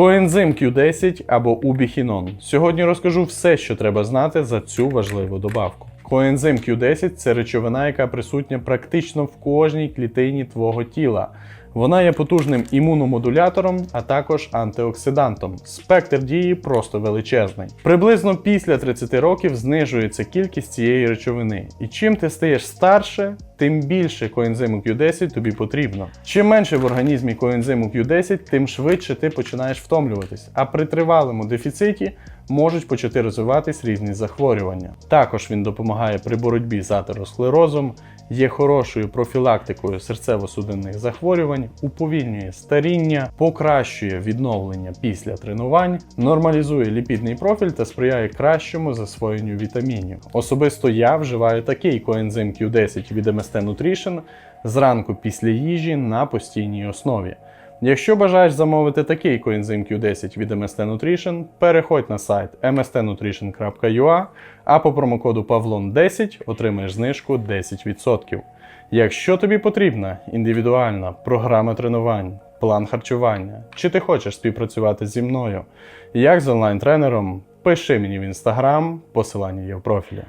Коензим Q10 або Убіхінон. Сьогодні розкажу все, що треба знати за цю важливу добавку. Коензим Q10 це речовина, яка присутня практично в кожній клітині твого тіла. Вона є потужним імуномодулятором, а також антиоксидантом. Спектр дії просто величезний. Приблизно після 30 років знижується кількість цієї речовини. І чим ти стаєш старше, тим більше коензиму Q10 тобі потрібно. Чим менше в організмі коензиму Q10, тим швидше ти починаєш втомлюватись. А при тривалому дефіциті можуть почати розвиватись різні захворювання. Також він допомагає при боротьбі з атеросклерозом, є хорошою профілактикою серцево-судинних захворювань, уповільнює старіння, покращує відновлення після тренувань, нормалізує ліпідний профіль та сприяє кращому засвоєнню вітамінів. Особисто я вживаю такий коензим Q10 від MST Nutrition зранку після їжі на постійній основі. Якщо бажаєш замовити такий коензим Q10 від MST Nutrition, переходь на сайт mstnutrition.ua, а по промокоду PAVLON10 отримаєш знижку 10%. Якщо тобі потрібна індивідуальна програма тренувань, план харчування, чи ти хочеш співпрацювати зі мною, як з онлайн-тренером, пиши мені в інстаграм, посилання є в профілі.